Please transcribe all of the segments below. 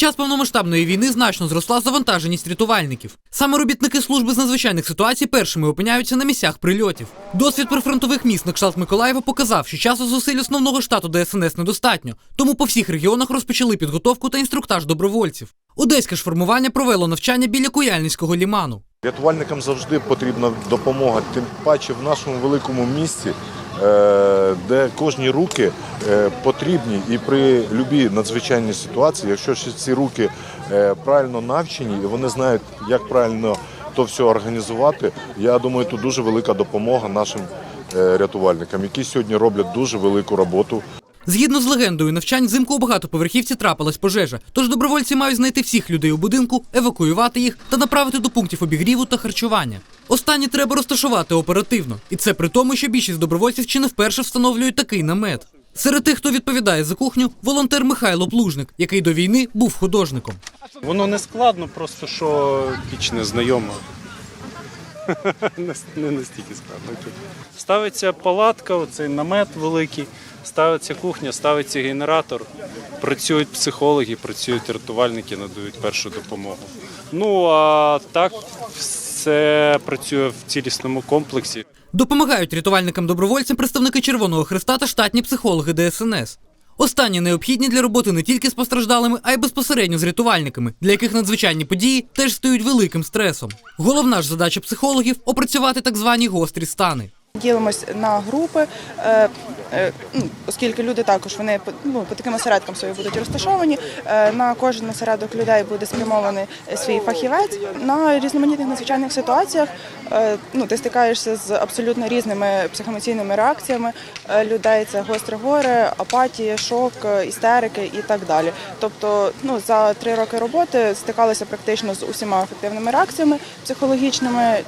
Час повномасштабної війни значно зросла завантаженість рятувальників. Саме робітники служби з надзвичайних ситуацій першими опиняються на місцях прильотів. Досвід прифронтових міст на кшталт Миколаєва показав, що часу зусиль основного штату ДСНС недостатньо, тому по всіх регіонах розпочали підготовку та інструктаж добровольців. Одеське ж формування провело навчання біля Куяльницького ліману. Рятувальникам завжди потрібна допомога, тим паче в нашому великому місті, де кожні руки е, потрібні і при будь-якій надзвичайній ситуації, якщо ці руки е, правильно навчені і вони знають, як правильно то все організувати, я думаю, тут дуже велика допомога нашим е, рятувальникам, які сьогодні роблять дуже велику роботу. Згідно з легендою, навчань взимку у багатоповерхівці трапилась пожежа, тож добровольці мають знайти всіх людей у будинку, евакуювати їх та направити до пунктів обігріву та харчування. Останні треба розташувати оперативно, і це при тому, що більшість добровольців чи не вперше встановлюють такий намет. Серед тих, хто відповідає за кухню, волонтер Михайло Плужник, який до війни був художником. Воно не складно, просто що піч незнайома. Не настільки складно. Ставиться палатка, оцей намет великий, ставиться кухня, ставиться генератор. Працюють психологи, працюють рятувальники, надають першу допомогу. Ну а так все працює в цілісному комплексі. Допомагають рятувальникам-добровольцям представники Червоного Хреста та штатні психологи ДСНС. Останні необхідні для роботи не тільки з постраждалими, а й безпосередньо з рятувальниками, для яких надзвичайні події теж стають великим стресом. Головна ж задача психологів опрацювати так звані гострі стани. Ділимось на групи, е, е, ну, оскільки люди також вони ну, по таким осередкам собі будуть розташовані. Е, На кожен осередок людей буде спрямований свій фахівець. На різноманітних надзвичайних ситуаціях ну, ти стикаєшся з абсолютно різними психоемоційними реакціями людей. Це гостре горе, апатія, шок, істерики і так далі. Тобто, ну за три роки роботи стикалися практично з усіма ефективними реакціями психологічними.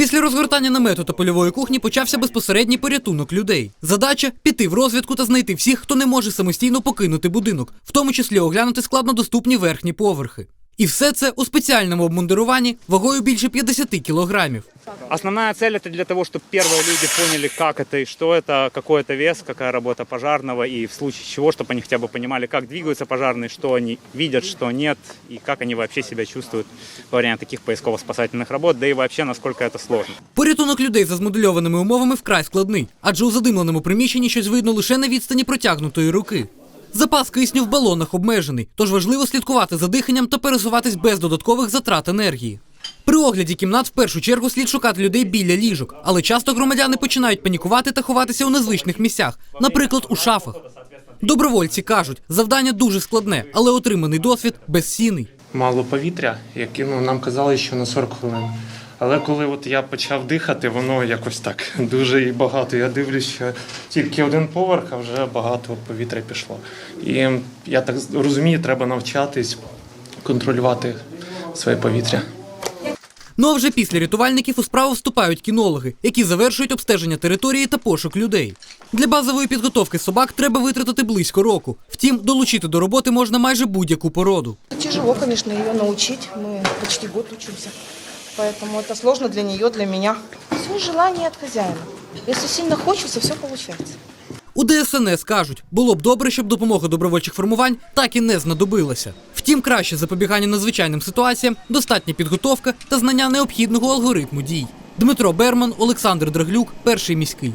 Після розгортання намету та польової кухні почався безпосередній порятунок людей. Задача піти в розвідку та знайти всіх, хто не може самостійно покинути будинок, в тому числі оглянути складнодоступні верхні поверхи. І все це у спеціальному обмундируванні вагою більше 50 кілограмів. Основная цель это для того, чтобы первые люди поняли, как это и что это, какой это вес, какая работа пожарного, и в случае чего, чтобы они хотя бы понимали, как двигаются пожарные, что они видят, что нет, и как они вообще себя чувствуют во время таких поисково-спасательных работ, да и вообще, насколько это сложно. Порятунок людей за змодульованими умовами вкрай складний, адже у задимленому приміщенні щось видно лише на відстані протягнутої руки. Запас кисню в балонах обмежений, тож важливо слідкувати за диханням та пересуватись без додаткових затрат енергії. При огляді кімнат в першу чергу слід шукати людей біля ліжок, але часто громадяни починають панікувати та ховатися у незвичних місцях, наприклад, у шафах. Добровольці кажуть, завдання дуже складне, але отриманий досвід безцінний. мало повітря, яке ну, нам казали, що на 40 хвилин. Але коли от я почав дихати, воно якось так дуже і багато. Я дивлюсь, що тільки один поверх, а вже багато повітря пішло. І я так розумію, треба навчатись контролювати своє повітря. Ну а вже після рятувальників у справу вступають кінологи, які завершують обстеження території та пошук людей. Для базової підготовки собак треба витратити близько року. Втім, долучити до роботи можна майже будь-яку породу. Тяжело, конечно, ее научить. Мы почти год учимся. Поэтому это сложно для нее, для меня. Все желание от хозяина. Если сильно хочется, все получается. У ДСНС кажуть, було б добре, щоб допомога добровольчих формувань так і не знадобилася. Втім, краще запобігання надзвичайним ситуаціям, достатня підготовка та знання необхідного алгоритму дій. Дмитро Берман, Олександр Драглюк, перший міський.